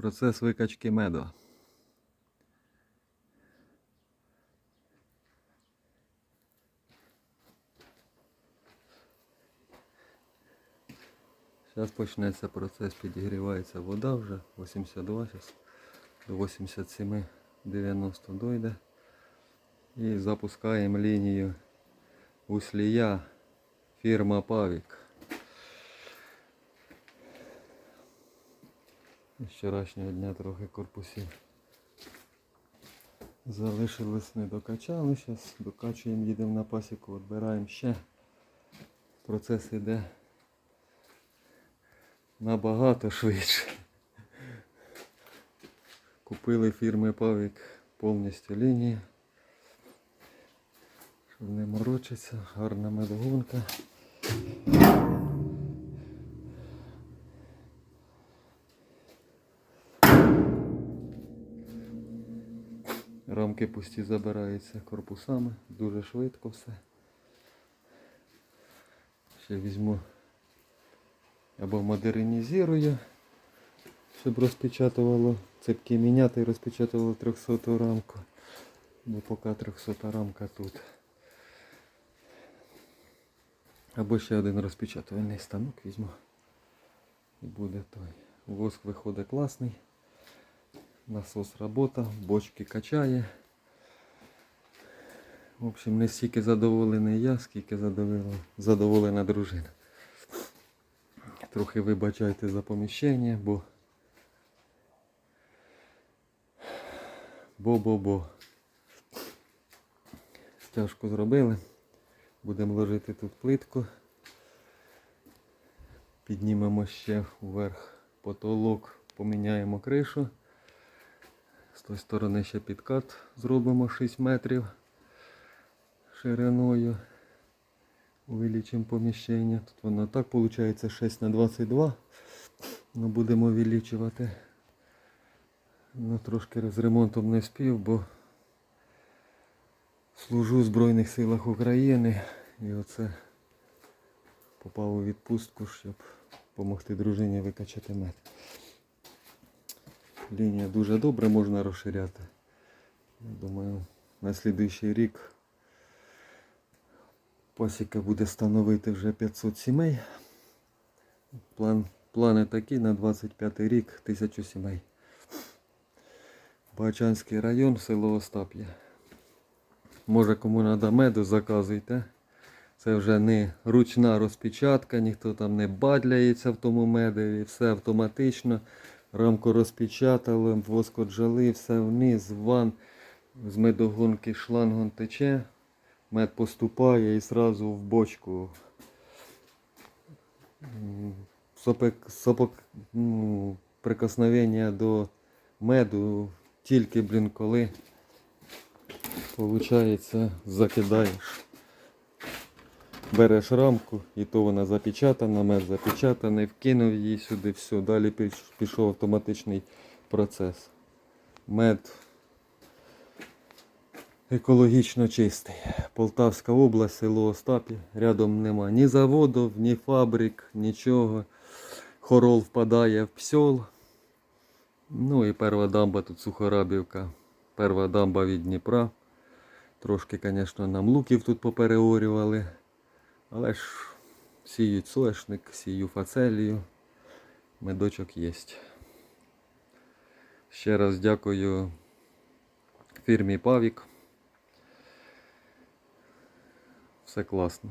Процес викачки меду. Зараз почнеться процес, підігрівається вода вже 82, зараз до 87, 90 дойде. І запускаємо лінію услія фірма Павік. З вчорашнього дня трохи корпусів. Залишилось не докачали, зараз докачуємо, їдемо на пасіку, відбираємо ще. Процес іде набагато швидше. Купили фірми Павік повністю лінії. Щоб не морочиться, гарна медогонка. Рамки пусті забираються корпусами, дуже швидко все. Ще візьму або модернізую, щоб розпечатувало цепки міняти і розпечатувало 300 рамку. Бо поки 300 рамка тут. Або ще один розпечатувальний станок візьму. І буде той. Воск виходить класний. Насос робота, бочки качає. В общем, не стільки задоволений я, скільки задоволена, задоволена дружина. Трохи вибачайте за поміщення, бо бо-бо-бо. Стяжку зробили. Будемо ложити тут плитку. Піднімемо ще вверх потолок, поміняємо кришу. З тої сторони ще підкат зробимо 6 метрів шириною. Увеличимо поміщення. Тут воно так виходить 6 на 22. Ну, будемо увеличувати. Ну, трошки з ремонтом не спів, бо служу в Збройних силах України і оце попав у відпустку, щоб допомогти дружині викачати мед. Лінія дуже добре можна розширяти. Я думаю, на слідуючий рік пасіка буде становити вже 500 сімей. План, плани такі на 25 рік 1000 сімей. Бачанський район, село Остап'я. Може кому треба меду, заказуйте. Це вже не ручна розпечатка, ніхто там не бадляється в тому медові, все автоматично. Рамку розпечатали, воскоджали, все вниз, ван, з медогонки шлангом тече, мед поступає і одразу в бочку. М, Сопек, сопок, ну, прикосновення до меду тільки, блін, коли Получається, закидаєш. Береш рамку, і то вона запечатана, мед запечатаний, вкинув її сюди, все, далі пішов автоматичний процес. Мед екологічно чистий. Полтавська область, село Остапі. Рядом нема ні заводів, ні фабрик, нічого. Хорол впадає в псьол. Ну і перша дамба тут Сухорабівка. Перша дамба від Дніпра. Трошки, звісно, нам луків тут попереорювали. Але ж сіють соняшник, сію фацелію. Медочок є. Ще раз дякую фірмі Павік. Все класно.